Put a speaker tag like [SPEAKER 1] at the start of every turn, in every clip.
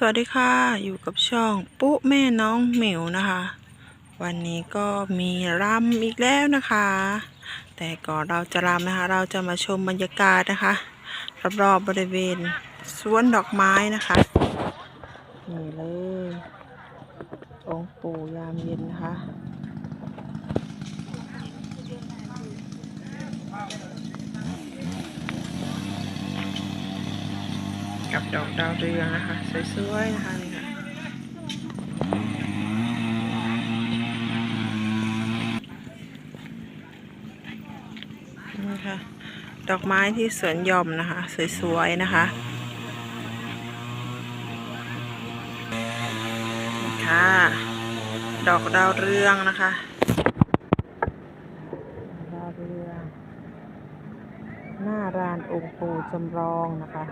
[SPEAKER 1] สวัสดีค่ะอยู่กับช่องปุ๊แม่น้องหมิวนะคะ วันนี้ก็มีรำอีกแล้วนะคะ แต่ก่อนเราจะรำนะคะ เราจะมาชมบรรยากาศนะคะรอบๆบริเวณสวนดอกไม้นะคะนี่เลยองค์ปู่ยามเย็นนะคะ กับดอกดาวเรืองนะคะ สวยๆนะคะนี่ค่ะนี่ค่ะ ดอกไม้ที่สวนหย่อมนะคะ สวยๆนะคะค่ะ ดอกดาวเรืองนะคะดาวเรืองหน้ารานองค์ปู่จำลองนะคะ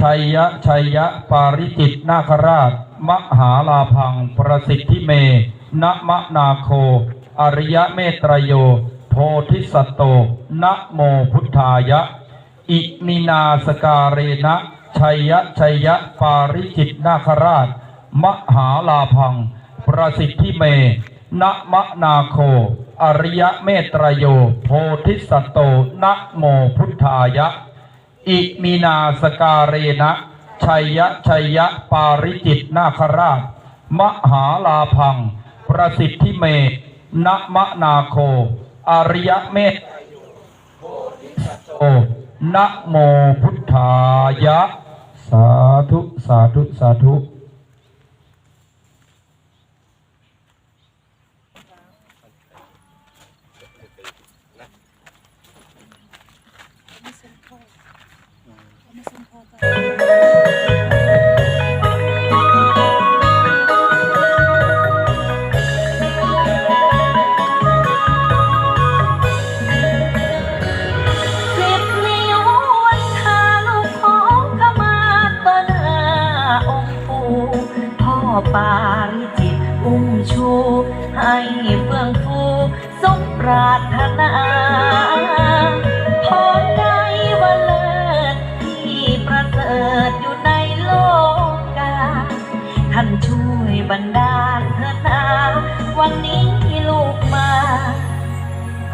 [SPEAKER 2] ชัยยะชัยยะปาริจิตนาคราช มหาลาพังประสิทธิเมนะมะนาโค อริยะเมตรโย โพธิสัตโตนะโมพุทธายะ อิมินาสการเรนะชัยยะชัยยะปาริจิตนาคราช มหาลาพัง ประสิทธิเมนะมะนาโค อริยะเมตรโย โพธิสัตโตนะโมพุทธายะ อิมีนาสการีนะชัยยะชัยยะปาริจิตนาคราช มหาลาพัง ประสิทธิเมนะมะนาโค อริยเมตโอนะโมพุทธายะ สาธุ สาธุ สาธุ
[SPEAKER 3] รารถนาพรใดว่าเลิศที่ประเสริฐอยู่ในโลกกาท่านช่วยบันดาลเถนาวันนี้ลูกมา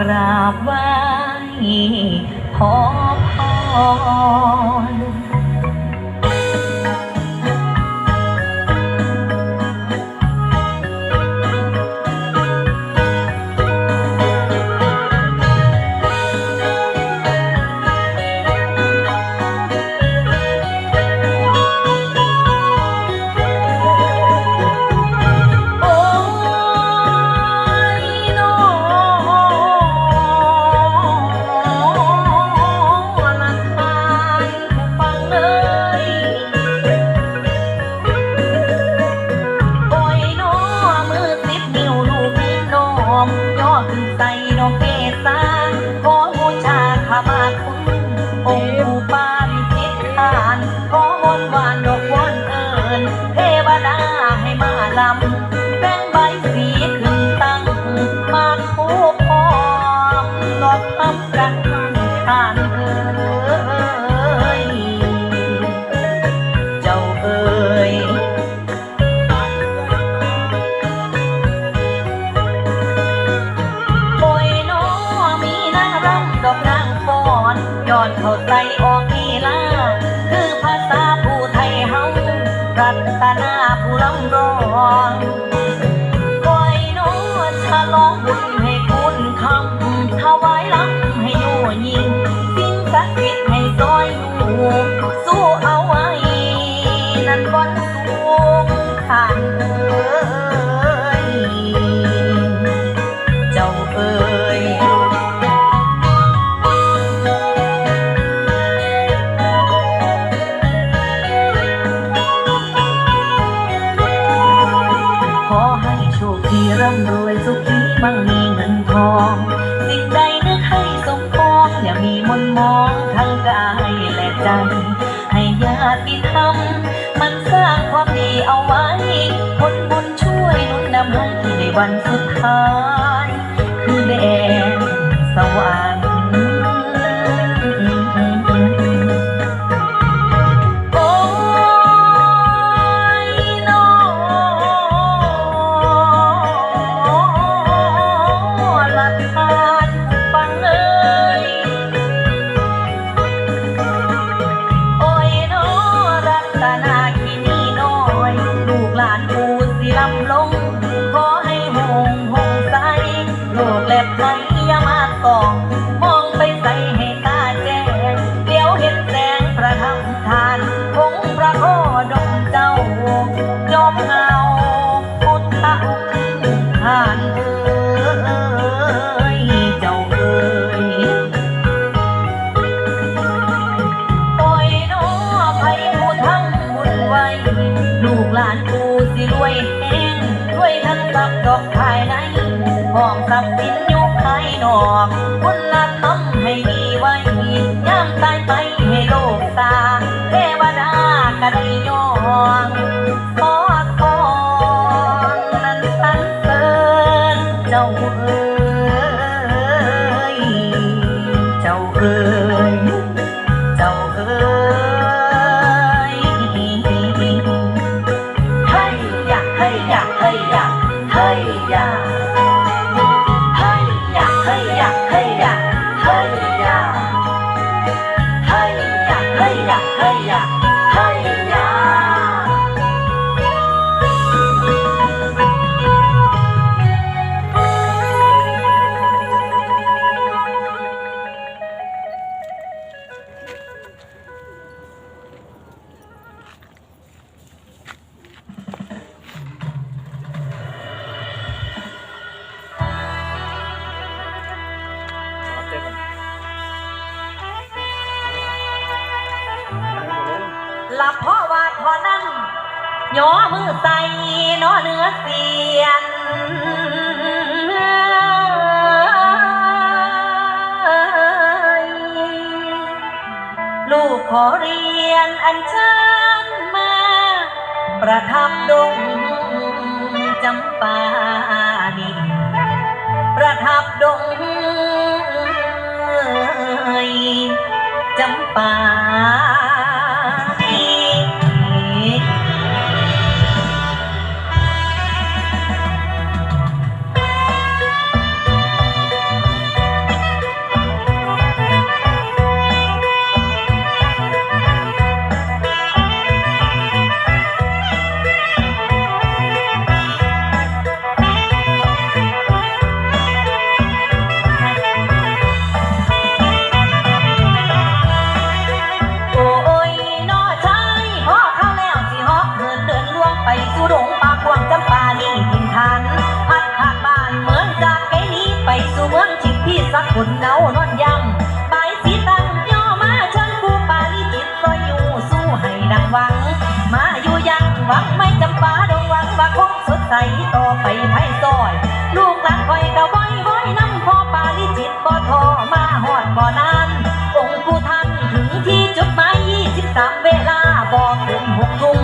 [SPEAKER 3] กราบไหว้ขอพร ดอกเกสา ย้อนเข้าใจออกนีลาคือภาษาผู้ไทยเฮารัตนาผู้ลำร้องคอยน้อฉลองบุญให้คุณคำถวายลำให้ยู่ยิงสิ่งศักดิ์สิทธิ์ให้ซอยอยู่ ตายไปให้โลกตาเทวดาก็ได้ย่ หลับเพราะว่าทอนั้นย่อมือใส่นอเนื้อเสียนลูกขอเรียนอันเชิญมา ประทับดงจำปาดินประทับดงจำปา คนเนานอนยำไปสีตังย่อมาชิญผู้ปาลิจิตซอยอยู่สู้ให้ดังหวัง มาอยู่ยังหวังไม่จำปาดงหวังว่าคงสดใสต่อไปไพ่ซอย ลูกหลานคอยกะบ่อยบ่อยน้ำพอปาลิจิตบ่ทอมาหอดบ่นานองค์ผู้ท่านถึงที่จุดหมาย23เวลาบอกถึงหกทุ่ม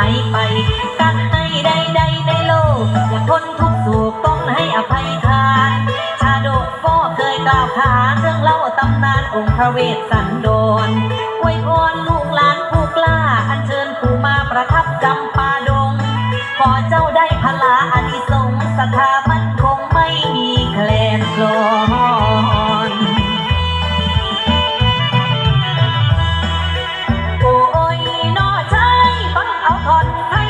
[SPEAKER 3] ายหายไปการให้ใดใดในโลก อย่าทนทุกข์โศกต้องให้อภัยทาน ชาดกก็เคยกล่าวขานเรื่องเล่าตำนานองค์พระเวสสันดรอวยพรลูกหลานผู้กล้า อัญเชิญผู้มาประทับจำปา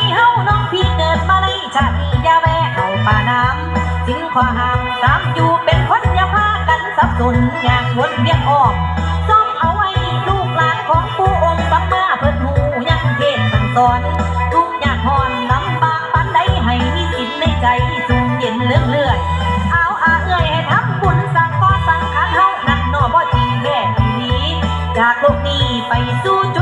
[SPEAKER 3] นี้เฮาน้องพี่เกิดมาในชาตินี้ยาแวะเอาป่าน้ำจึงขอห้ามตามอยู่เป็นคนย่าพากันสับสนอย่างวนเวียนออกซ่อมเอาไว้ลูกหลานของผู้องค์สัมมาเพิ่นหูยังเทศสั่งสอนทุกอยากหอนลำบากปันใดให้มีสินในใจสูงเย็นเลื่องเลื่อยเอาอาเอื้อยให้ทำบุญสั่งก่อสั่งขันเฮานั่นนอบ่จริงแม่นี้จากโลกนี้ไปสู่จุด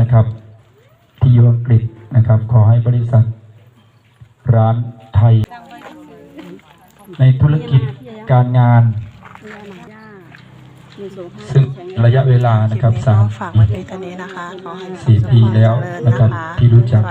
[SPEAKER 3] นะ
[SPEAKER 2] ครับ ที่อยู่อังกฤษนะครับ ขอให้บริษัท ร้านไทย ในธุรกิจการงาน ซึ่งระยะเวลา
[SPEAKER 1] คลิ
[SPEAKER 2] นะ
[SPEAKER 1] ป
[SPEAKER 2] ครับ
[SPEAKER 1] นี้
[SPEAKER 2] สา
[SPEAKER 1] ก็
[SPEAKER 2] ม
[SPEAKER 1] ฝาก
[SPEAKER 2] ปี
[SPEAKER 1] ไว้เพียงเท่านี้นะคะขอให้
[SPEAKER 2] สี่ปีแล้วนะครับ
[SPEAKER 1] เจญ
[SPEAKER 2] ที่รู้จัก